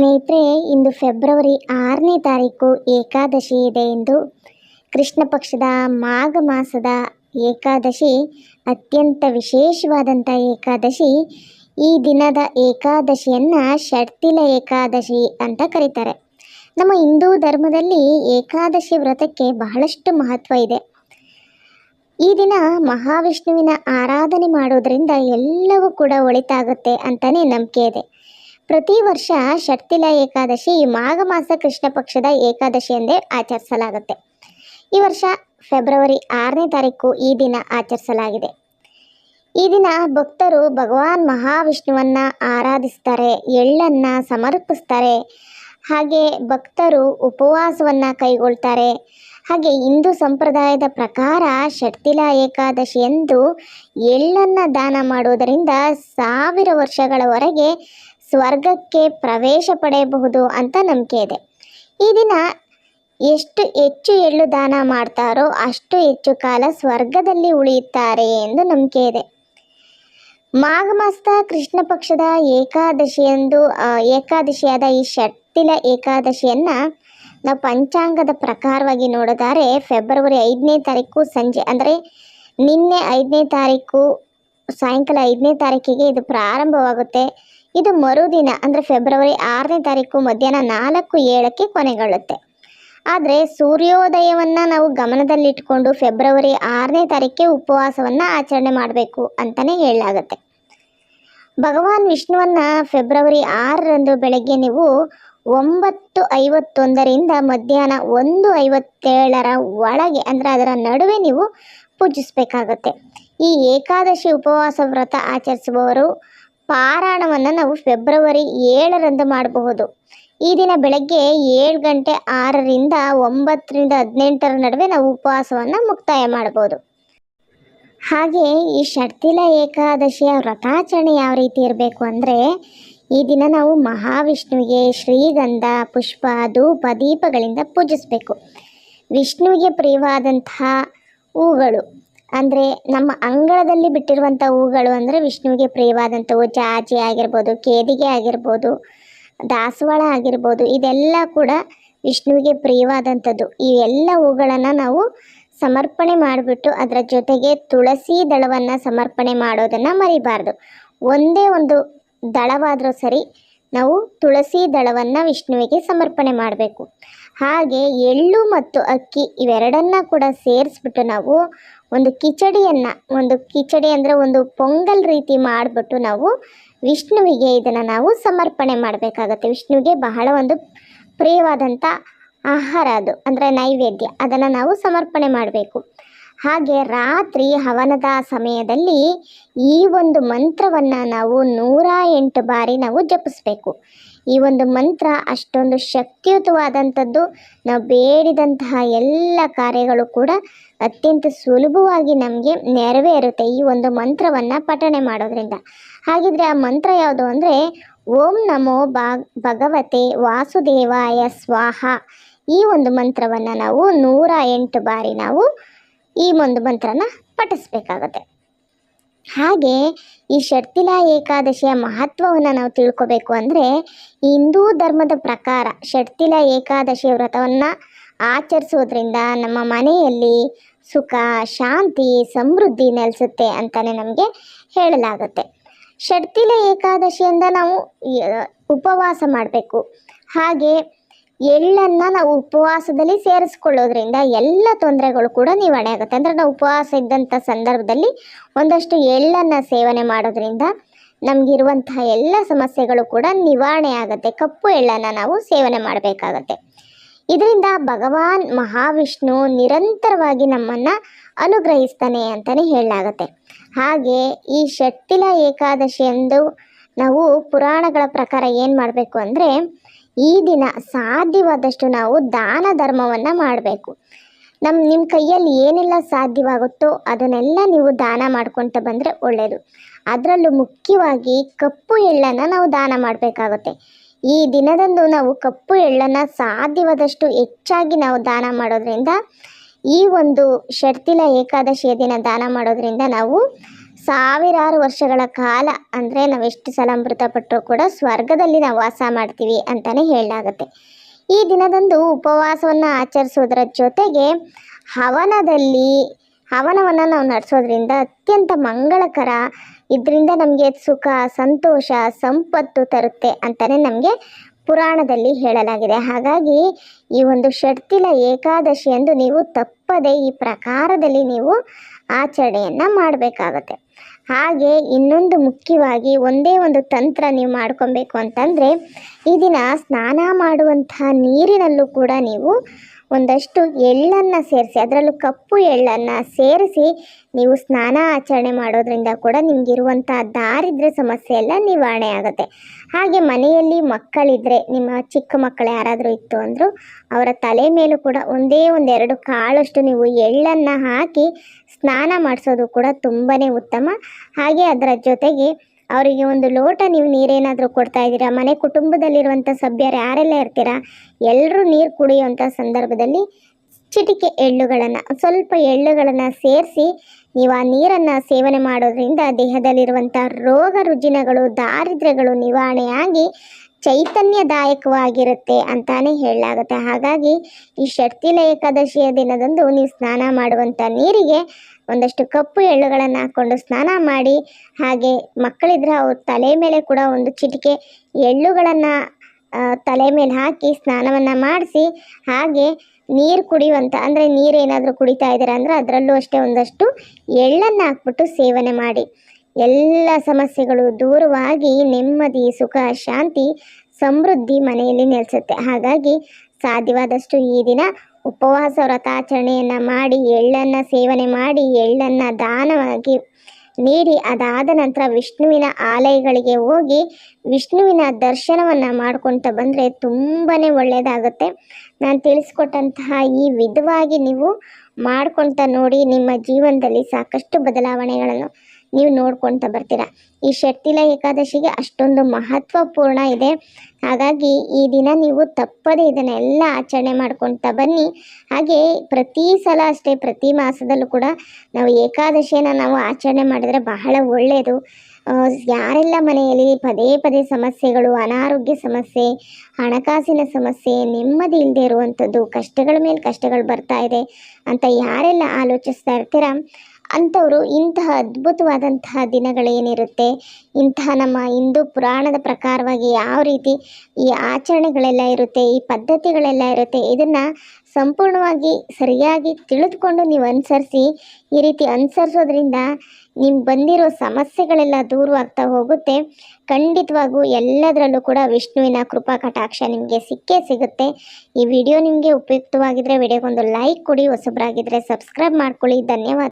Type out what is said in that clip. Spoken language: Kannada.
ಸ್ನೇಹಿತರೆ, ಇಂದು ಫೆಬ್ರವರಿ ಆರನೇ ತಾರೀಕು ಏಕಾದಶಿ ಇದೆ ಎಂದು ಕೃಷ್ಣ ಪಕ್ಷದ ಮಾಘ ಮಾಸದ ಏಕಾದಶಿ, ಅತ್ಯಂತ ವಿಶೇಷವಾದಂಥ ಏಕಾದಶಿ, ಈ ದಿನದ ಏಕಾದಶಿಯನ್ನು ಷಡ್ತಿಲ ಏಕಾದಶಿ ಅಂತ ಕರೀತಾರೆ. ನಮ್ಮ ಹಿಂದೂ ಧರ್ಮದಲ್ಲಿ ಏಕಾದಶಿ ವ್ರತಕ್ಕೆ ಬಹಳಷ್ಟು ಮಹತ್ವ ಇದೆ. ಈ ದಿನ ಮಹಾವಿಷ್ಣುವಿನ ಆರಾಧನೆ ಮಾಡೋದರಿಂದ ಎಲ್ಲವೂ ಕೂಡ ಒಳಿತಾಗುತ್ತೆ ಅಂತಲೇ ನಂಬಿಕೆ ಇದೆ. ಪ್ರತಿ ವರ್ಷ ಶಕ್ತಿಲ ಏಕಾದಶಿ, ಮಾಘ ಮಾಸ ಕೃಷ್ಣ ಪಕ್ಷದ ಏಕಾದಶಿ ಎಂದೇ ಆಚರಿಸಲಾಗುತ್ತೆ. ಈ ವರ್ಷ ಫೆಬ್ರವರಿ ಆರನೇ ತಾರೀಕು ಈ ದಿನ ಆಚರಿಸಲಾಗಿದೆ. ಈ ದಿನ ಭಕ್ತರು ಭಗವಾನ್ ಮಹಾವಿಷ್ಣುವನ್ನ ಆರಾಧಿಸ್ತಾರೆ, ಎಳ್ಳನ್ನು ಸಮರ್ಪಿಸ್ತಾರೆ, ಹಾಗೆ ಭಕ್ತರು ಉಪವಾಸವನ್ನ ಕೈಗೊಳ್ತಾರೆ. ಹಾಗೆ ಹಿಂದೂ ಸಂಪ್ರದಾಯದ ಪ್ರಕಾರ ಷಟ್ತಿಲ ಏಕಾದಶಿ ಎಂದು ಎಳ್ಳನ್ನು ದಾನ ಮಾಡುವುದರಿಂದ ಸಾವಿರ ವರ್ಷಗಳವರೆಗೆ ಸ್ವರ್ಗಕ್ಕೆ ಪ್ರವೇಶ ಪಡೆಯಬಹುದು ಅಂತ ನಂಬಿಕೆ ಇದೆ. ಈ ದಿನ ಎಷ್ಟು ಹೆಚ್ಚು ಎಳ್ಳು ದಾನ ಮಾಡ್ತಾರೋ ಅಷ್ಟು ಹೆಚ್ಚು ಕಾಲ ಸ್ವರ್ಗದಲ್ಲಿ ಉಳಿಯುತ್ತಾರೆ ಎಂದು ನಂಬಿಕೆ ಇದೆ. ಮಾಘ ಮಾಸದ ಕೃಷ್ಣ ಪಕ್ಷದ ಏಕಾದಶಿಯಂದು ಏಕಾದಶಿಯಾದ ಈ ಷಟ್ಟಿಲ ಏಕಾದಶಿಯನ್ನು ನಾವು ಪಂಚಾಂಗದ ಪ್ರಕಾರವಾಗಿ ನೋಡಿದರೆ ಫೆಬ್ರವರಿ ಐದನೇ ತಾರೀಕು ಸಂಜೆ, ಅಂದರೆ ನಿನ್ನೆ ಐದನೇ ತಾರೀಕು, ಸಾಯಂಕಾಲ ಐದನೇ ತಾರೀಕಿಗೆ ಇದು ಪ್ರಾರಂಭವಾಗುತ್ತೆ. ಇದು ಮರುದಿನ, ಅಂದರೆ ಫೆಬ್ರವರಿ ಆರನೇ ತಾರೀಕು ಮಧ್ಯಾಹ್ನ ನಾಲ್ಕು ಏಳಕ್ಕೆ ಕೊನೆಗೊಳ್ಳುತ್ತೆ. ಆದರೆ ಸೂರ್ಯೋದಯವನ್ನು ನಾವು ಗಮನದಲ್ಲಿಟ್ಕೊಂಡು ಫೆಬ್ರವರಿ ಆರನೇ ತಾರೀಕಿಗೆ ಉಪವಾಸವನ್ನು ಆಚರಣೆ ಮಾಡಬೇಕು ಅಂತಲೇ ಹೇಳಲಾಗುತ್ತೆ. ಭಗವಾನ್ ವಿಷ್ಣುವನ್ನ ಫೆಬ್ರವರಿ ಆರರಂದು ಬೆಳಗ್ಗೆ ನೀವು ಒಂಬತ್ತು ಐವತ್ತೊಂದರಿಂದ ಮಧ್ಯಾಹ್ನ ಒಂದು ಐವತ್ತೇಳರ ಒಳಗೆ, ಅಂದರೆ ಅದರ ನಡುವೆ ನೀವು ಪೂಜಿಸಬೇಕಾಗತ್ತೆ. ಈ ಏಕಾದಶಿ ಉಪವಾಸ ವ್ರತ ಆಚರಿಸುವವರು ಪಾರಾಯಣವನ್ನು ನಾವು ಫೆಬ್ರವರಿ ಏಳರಂದು ಮಾಡಬಹುದು. ಈ ದಿನ ಬೆಳಗ್ಗೆ ಏಳು ಗಂಟೆ ಆರರಿಂದ ಒಂಬತ್ತರಿಂದ ಹದಿನೆಂಟರ ನಡುವೆ ನಾವು ಉಪವಾಸವನ್ನು ಮುಕ್ತಾಯ ಮಾಡಬಹುದು. ಹಾಗೆ ಈ ಷಟ್ತಿಲ ಏಕಾದಶಿಯ ವ್ರತಾಚರಣೆ ಯಾವ ರೀತಿ ಇರಬೇಕು ಅಂದರೆ, ಈ ದಿನ ನಾವು ಮಹಾವಿಷ್ಣುವಿಗೆ ಶ್ರೀಗಂಧ, ಪುಷ್ಪ, ಧೂಪ, ದೀಪಗಳಿಂದ ಪೂಜಿಸಬೇಕು. ವಿಷ್ಣುವಿಗೆ ಪ್ರಿಯವಾದಂತಹ ಹೂಗಳು. ಅಂದರೆ ನಮ್ಮ ಅಂಗಳದಲ್ಲಿ ಬಿಟ್ಟಿರುವಂಥ ಹೂಗಳು ಅಂದರೆ ವಿಷ್ಣುವಿಗೆ ಪ್ರಿಯವಾದಂಥವು, ಜಾಜಿ ಆಗಿರ್ಬೋದು, ಕೇದಿಗೆ ಆಗಿರ್ಬೋದು, ದಾಸವಾಳ ಆಗಿರ್ಬೋದು, ಇದೆಲ್ಲ ಕೂಡ ವಿಷ್ಣುವಿಗೆ ಪ್ರಿಯವಾದಂಥದ್ದು. ಈ ಎಲ್ಲ ಹೂಗಳನ್ನು ನಾವು ಸಮರ್ಪಣೆ ಮಾಡಿಬಿಟ್ಟು ಅದರ ಜೊತೆಗೆ ತುಳಸಿ ದಳವನ್ನು ಸಮರ್ಪಣೆ ಮಾಡೋದನ್ನು ಮರಿಬಾರ್ದು. ಒಂದೇ ಒಂದು ದಳವಾದರೂ ಸರಿ ನಾವು ತುಳಸಿ ದಳವನ್ನು ವಿಷ್ಣುವಿಗೆ ಸಮರ್ಪಣೆ ಮಾಡಬೇಕು. ಹಾಗೆ ಎಳ್ಳು ಮತ್ತು ಅಕ್ಕಿ ಇವೆರಡನ್ನ ಕೂಡ ಸೇರಿಸ್ಬಿಟ್ಟು ನಾವು ಒಂದು ಕಿಚಡಿಯನ್ನು, ಒಂದು ಕಿಚಡಿ ಅಂದರೆ ಒಂದು ಪೊಂಗಲ್ ರೀತಿ ಮಾಡಿಬಿಟ್ಟು ನಾವು ವಿಷ್ಣುವಿಗೆ ಇದನ್ನು ನಾವು ಸಮರ್ಪಣೆ ಮಾಡಬೇಕಾಗತ್ತೆ. ವಿಷ್ಣುವಿಗೆ ಬಹಳ ಒಂದು ಪ್ರಿಯವಾದಂಥ ಆಹಾರ ಅದು, ಅಂದರೆ ನೈವೇದ್ಯ. ಅದನ್ನು ನಾವು ಸಮರ್ಪಣೆ ಮಾಡಬೇಕು. ಹಾಗೆ ರಾತ್ರಿ ಹವನದ ಸಮಯದಲ್ಲಿ ಈ ಒಂದು ಮಂತ್ರವನ್ನು ನಾವು ನೂರ ಎಂಟು ಬಾರಿ ನಾವು ಜಪಿಸ್ಬೇಕು. ಈ ಒಂದು ಮಂತ್ರ ಅಷ್ಟೊಂದು ಶಕ್ತಿಯುತವಾದಂಥದ್ದು, ನಾವು ಬೇಡಿದಂತಹ ಎಲ್ಲ ಕಾರ್ಯಗಳು ಕೂಡ ಅತ್ಯಂತ ಸುಲಭವಾಗಿ ನಮಗೆ ನೆರವೇರುತ್ತೆ ಈ ಒಂದು ಮಂತ್ರವನ್ನು ಪಠಣೆ ಮಾಡೋದ್ರಿಂದ. ಹಾಗಿದ್ರೆ ಆ ಮಂತ್ರ ಯಾವುದು ಅಂದರೆ, ಓಂ ನಮೋ ಭಾಗ್, ಭಗವತೆ ವಾಸುದೇವಾಯ ಸ್ವಾಹ ಈ ಒಂದು ಮಂತ್ರವನ್ನು ನಾವು ನೂರ ಎಂಟು ಬಾರಿ ನಾವು ಈ ಒಂದು ಮಂತ್ರನ ಪಠಿಸ್ಬೇಕಾಗತ್ತೆ. ಹಾಗೆ ಈ ಷಟ್ತಿಲ ಏಕಾದಶಿಯ ಮಹತ್ವವನ್ನು ನಾವು ತಿಳ್ಕೊಬೇಕು ಅಂದರೆ ಹಿಂದೂ ಧರ್ಮದ ಪ್ರಕಾರ ಷಟ್ತಿಲ ಏಕಾದಶಿ ವ್ರತವನ್ನು ಆಚರಿಸೋದ್ರಿಂದ ನಮ್ಮ ಮನೆಯಲ್ಲಿ ಸುಖ, ಶಾಂತಿ, ಸಮೃದ್ಧಿ ನೆಲೆಸುತ್ತೆ ಅಂತಲೇ ನಮಗೆ ಹೇಳಲಾಗುತ್ತೆ. ಷಟ್ತಿಲ ಏಕಾದಶಿಯಿಂದ ನಾವು ಉಪವಾಸ ಮಾಡಬೇಕು. ಹಾಗೆ ಎಳ್ಳನ್ನು ನಾವು ಉಪವಾಸದಲ್ಲಿ ಸೇರಿಸ್ಕೊಳ್ಳೋದ್ರಿಂದ ಎಲ್ಲ ತೊಂದರೆಗಳು ಕೂಡ ನಿವಾರಣೆ ಆಗುತ್ತೆ. ಅಂದರೆ ನಾವು ಉಪವಾಸ ಇದ್ದಂಥ ಸಂದರ್ಭದಲ್ಲಿ ಒಂದಷ್ಟು ಎಳ್ಳನ್ನು ಸೇವನೆ ಮಾಡೋದ್ರಿಂದ ನಮಗಿರುವಂತಹ ಎಲ್ಲ ಸಮಸ್ಯೆಗಳು ಕೂಡ ನಿವಾರಣೆ ಆಗುತ್ತೆ. ಕಪ್ಪು ಎಳ್ಳನ್ನು ನಾವು ಸೇವನೆ ಮಾಡಬೇಕಾಗತ್ತೆ. ಇದರಿಂದ ಭಗವಾನ್ ಮಹಾವಿಷ್ಣು ನಿರಂತರವಾಗಿ ನಮ್ಮನ್ನು ಅನುಗ್ರಹಿಸ್ತಾನೆ ಅಂತಲೇ ಹೇಳಲಾಗತ್ತೆ. ಹಾಗೆ ಈ ಷಟ್ತಿಲ ಏಕಾದಶಿ ಎಂದು ನಾವು ಪುರಾಣಗಳ ಪ್ರಕಾರ ಏನು ಮಾಡಬೇಕು ಅಂದರೆ ಈ ದಿನ ಸಾಧ್ಯವಾದಷ್ಟು ನಾವು ದಾನ ಧರ್ಮವನ್ನು ಮಾಡಬೇಕು. ನಮ್ಮ ನಿಮ್ಮ ಕೈಯಲ್ಲಿ ಏನೆಲ್ಲ ಸಾಧ್ಯವಾಗುತ್ತೋ ಅದನ್ನೆಲ್ಲ ನೀವು ದಾನ ಮಾಡ್ಕೊತ ಬಂದರೆ ಒಳ್ಳೆಯದು ಅದರಲ್ಲೂ ಮುಖ್ಯವಾಗಿ ಕಪ್ಪು ಎಳ್ಳನ್ನು ನಾವು ದಾನ ಮಾಡಬೇಕಾಗುತ್ತೆ. ಈ ದಿನದಂದು ನಾವು ಕಪ್ಪು ಎಳ್ಳನ್ನು ಸಾಧ್ಯವಾದಷ್ಟು ಹೆಚ್ಚಾಗಿ ನಾವು ದಾನ ಮಾಡೋದ್ರಿಂದ ಈ ಒಂದು ಷಡ್ತಿಲ ಏಕಾದಶಿಯ ದಿನ ದಾನ ಮಾಡೋದ್ರಿಂದ ನಾವು ಸಾವಿರಾರು ವರ್ಷಗಳ ಕಾಲ, ಅಂದರೆ ನಾವೆಷ್ಟು ಸಲ ಮೃತಪಟ್ಟರೂ ಕೂಡ ಸ್ವರ್ಗದಲ್ಲಿ ನಾವು ವಾಸ ಮಾಡ್ತೀವಿ ಅಂತಲೇ ಹೇಳಲಾಗುತ್ತೆ. ಈ ದಿನದಂದು ಉಪವಾಸವನ್ನು ಆಚರಿಸೋದರ ಜೊತೆಗೆ ಹವನದಲ್ಲಿ, ಹವನವನ್ನು ನಾವು ನಡೆಸೋದ್ರಿಂದ ಅತ್ಯಂತ ಮಂಗಳಕರ, ಇದರಿಂದ ನಮಗೆ ಸುಖ, ಸಂತೋಷ, ಸಂಪತ್ತು ತರುತ್ತೆ ಅಂತಲೇ ನಮಗೆ ಪುರಾಣದಲ್ಲಿ ಹೇಳಲಾಗಿದೆ. ಹಾಗಾಗಿ ಈ ಒಂದು ಷಟ್ತಿಲ ಏಕಾದಶಿ ಎಂದು ನೀವು ತಪ್ಪದೆ ಈ ಪ್ರಕಾರದಲ್ಲಿ ನೀವು ಆಚರಣೆಯನ್ನು ಮಾಡಬೇಕಾಗತ್ತೆ. ಹಾಗೆ ಇನ್ನೊಂದು ಮುಖ್ಯವಾಗಿ ಒಂದೇ ಒಂದು ತಂತ್ರ ನೀವು ಮಾಡ್ಕೊಬೇಕು ಅಂತಂದರೆ ಈ ದಿನ ಸ್ನಾನ ಮಾಡುವಂತಹ ನೀರಿನಲ್ಲೂ ಕೂಡ ನೀವು ಒಂದಷ್ಟು ಎಳ್ಳನ್ನು ಸೇರಿಸಿ, ಅದರಲ್ಲೂ ಕಪ್ಪು ಎಳ್ಳನ್ನು ಸೇರಿಸಿ ನೀವು ಸ್ನಾನ ಆಚರಣೆ ಮಾಡೋದ್ರಿಂದ ಕೂಡ ನಿಮಗಿರುವಂಥ ದಾರಿದ್ರ್ಯ ಸಮಸ್ಯೆ ಎಲ್ಲ ನಿವಾರಣೆ ಆಗುತ್ತೆ. ಹಾಗೆ ಮನೆಯಲ್ಲಿ ಮಕ್ಕಳಿದ್ದರೆ ನಿಮ್ಮ ಚಿಕ್ಕ ಮಕ್ಕಳು ಯಾರಾದರೂ ಇತ್ತು ಅಂದರೂ, ಅವರ ತಲೆ ಮೇಲೂ ಕೂಡ ಒಂದೇ ಒಂದೆರಡು ಕಾಳಷ್ಟು ನೀವು ಎಳ್ಳನ್ನು ಹಾಕಿ ಸ್ನಾನ ಮಾಡಿಸೋದು ಕೂಡ ತುಂಬಾ ಉತ್ತಮ. ಹಾಗೆ ಅದರ ಜೊತೆಗೆ ಅವರಿಗೆ ಒಂದು ಲೋಟ ನೀವು ನೀರೇನಾದರೂ ಕೊಡ್ತಾ ಇದ್ದೀರಾ? ಮನೆ ಕುಟುಂಬದಲ್ಲಿರುವಂಥ ಸಭ್ಯರು ಯಾರೆಲ್ಲ ಇರ್ತೀರಾ? ಎಲ್ಲರೂ ನೀರು ಕುಡಿಯುವಂಥ ಸಂದರ್ಭದಲ್ಲಿ ಚಿಟಿಕೆ ಎಳ್ಳುಗಳನ್ನು, ಸ್ವಲ್ಪ ಎಳ್ಳುಗಳನ್ನು ಸೇರಿಸಿ ನೀವು ಆ ನೀರನ್ನು ಸೇವನೆ ಮಾಡೋದ್ರಿಂದ ದೇಹದಲ್ಲಿರುವಂಥ ರೋಗ ರುಜಿನಗಳು, ದಾರಿದ್ರ್ಯಗಳು ನಿವಾರಣೆಯಾಗಿ ಚೈತನ್ಯದಾಯಕವಾಗಿರುತ್ತೆ ಅಂತಾನೆ ಹೇಳಲಾಗುತ್ತೆ. ಹಾಗಾಗಿ ಈ ಷಟ್ತಿಲ ಏಕಾದಶಿಯ ದಿನದಂದು ನೀವು ಸ್ನಾನ ಮಾಡುವಂಥ ನೀರಿಗೆ ಒಂದಷ್ಟು ಕಪ್ಪು ಎಳ್ಳುಗಳನ್ನು ಹಾಕ್ಕೊಂಡು ಸ್ನಾನ ಮಾಡಿ, ಹಾಗೆ ಮಕ್ಕಳಿದ್ರೆ ಅವ್ರ ತಲೆ ಮೇಲೆ ಕೂಡ ಒಂದು ಚಿಟಿಕೆ ಎಳ್ಳುಗಳನ್ನು ತಲೆ ಮೇಲೆ ಹಾಕಿ ಸ್ನಾನವನ್ನು ಮಾಡಿಸಿ, ಹಾಗೆ ನೀರು ಕುಡಿಯುವಂಥ ಅಂದರೆ ನೀರೇನಾದರೂ ಕುಡಿತಾ ಇದ್ದೀರಾ ಅಂದರೆ ಅದರಲ್ಲೂ ಅಷ್ಟೇ ಒಂದಷ್ಟು ಎಳ್ಳನ್ನು ಹಾಕ್ಬಿಟ್ಟು ಸೇವನೆ ಮಾಡಿ. ಎಲ್ಲ ಸಮಸ್ಯೆಗಳು ದೂರವಾಗಿ, ನೆಮ್ಮದಿ, ಸುಖ, ಶಾಂತಿ, ಸಮೃದ್ಧಿ ಮನೆಯಲ್ಲಿ ನೆಲೆಸುತ್ತೆ. ಹಾಗಾಗಿ ಸಾಧ್ಯವಾದಷ್ಟು ಈ ದಿನ ಉಪವಾಸ, ವ್ರತಾಚರಣೆಯನ್ನು ಮಾಡಿ, ಎಳ್ಳನ್ನು ಸೇವನೆ ಮಾಡಿ, ಎಳ್ಳನ್ನು ದಾನವಾಗಿ ನೀಡಿ, ಅದಾದ ನಂತರ ವಿಷ್ಣುವಿನ ಆಲಯಗಳಿಗೆ ಹೋಗಿ ವಿಷ್ಣುವಿನ ದರ್ಶನವನ್ನು ಮಾಡ್ಕೊತ ಬಂದರೆ ತುಂಬಾ ಒಳ್ಳೆಯದಾಗುತ್ತೆ ನಾನು ತಿಳಿಸ್ಕೊಟ್ಟಂತಹ ಈ ವಿಧವಾಗಿ ನೀವು ಮಾಡ್ಕೊತ ನೋಡಿ ನಿಮ್ಮ ಜೀವನದಲ್ಲಿ ಸಾಕಷ್ಟು ಬದಲಾವಣೆಗಳನ್ನು ನೀವು ನೋಡ್ಕೊತ ಬರ್ತೀರಾ. ಈ ಶಕ್ತಿಲ ಏಕಾದಶಿಗೆ ಅಷ್ಟೊಂದು ಮಹತ್ವಪೂರ್ಣ ಇದೆ. ಹಾಗಾಗಿ ಈ ದಿನ ನೀವು ತಪ್ಪದೇ ಇದನ್ನೆಲ್ಲ ಆಚರಣೆ ಮಾಡ್ಕೊತ ಬನ್ನಿ. ಹಾಗೆ ಪ್ರತಿ ಸಲ ಅಷ್ಟೇ, ಪ್ರತಿ ಮಾಸದಲ್ಲೂ ಕೂಡ ನಾವು ಏಕಾದಶಿಯನ್ನು ನಾವು ಆಚರಣೆ ಮಾಡಿದರೆ ಬಹಳ ಒಳ್ಳೆಯದು ಯಾರೆಲ್ಲ ಮನೆಯಲ್ಲಿ ಪದೇ ಪದೇ ಸಮಸ್ಯೆಗಳು, ಅನಾರೋಗ್ಯ ಸಮಸ್ಯೆ, ಹಣಕಾಸಿನ ಸಮಸ್ಯೆ, ನೆಮ್ಮದಿ ಇಲ್ಲದೆ ಇರುವಂಥದ್ದು ಕಷ್ಟಗಳ ಮೇಲೆ ಕಷ್ಟಗಳು ಬರ್ತಾ ಇದೆ ಅಂತ ಯಾರೆಲ್ಲ ಆಲೋಚಿಸ್ತಾ ಇರ್ತೀರಾ ಅಂಥವರು ಇಂತಹ ಅದ್ಭುತವಾದಂತಹ ದಿನಗಳೇನಿರುತ್ತೆ, ಇಂತಹ ನಮ್ಮ ಹಿಂದೂ ಪುರಾಣದ ಪ್ರಕಾರವಾಗಿ ಯಾವ ರೀತಿ ಈ ಆಚರಣೆಗಳೆಲ್ಲ ಇರುತ್ತೆ, ಈ ಪದ್ಧತಿಗಳೆಲ್ಲ ಇರುತ್ತೆ, ಇದನ್ನು ಸಂಪೂರ್ಣವಾಗಿ ಸರಿಯಾಗಿ ತಿಳಿದುಕೊಂಡು ನೀವು ಅನುಸರಿಸಿ, ಈ ರೀತಿ ಅನುಸರಿಸೋದ್ರಿಂದ ನಿಮ್ಗೆ ಬಂದಿರೋ ಸಮಸ್ಯೆಗಳೆಲ್ಲ ದೂರವಾಗ್ತಾ ಹೋಗುತ್ತೆ. ಖಂಡಿತವಾಗೂ ಎಲ್ಲದರಲ್ಲೂ ಕೂಡ ವಿಷ್ಣುವಿನ ಕೃಪಾ ಕಟಾಕ್ಷ ನಿಮಗೆ ಸಿಕ್ಕೇ ಸಿಗುತ್ತೆ. ಈ ವಿಡಿಯೋ ನಿಮಗೆ ಉಪಯುಕ್ತವಾಗಿದ್ದರೆ ವಿಡಿಯೋಗೊಂದು ಲೈಕ್ ಕೊಡಿ ಹೊಸಬ್ರಾಗಿದ್ದರೆ ಸಬ್ಸ್ಕ್ರೈಬ್ ಮಾಡ್ಕೊಳ್ಳಿ. ಧನ್ಯವಾದ.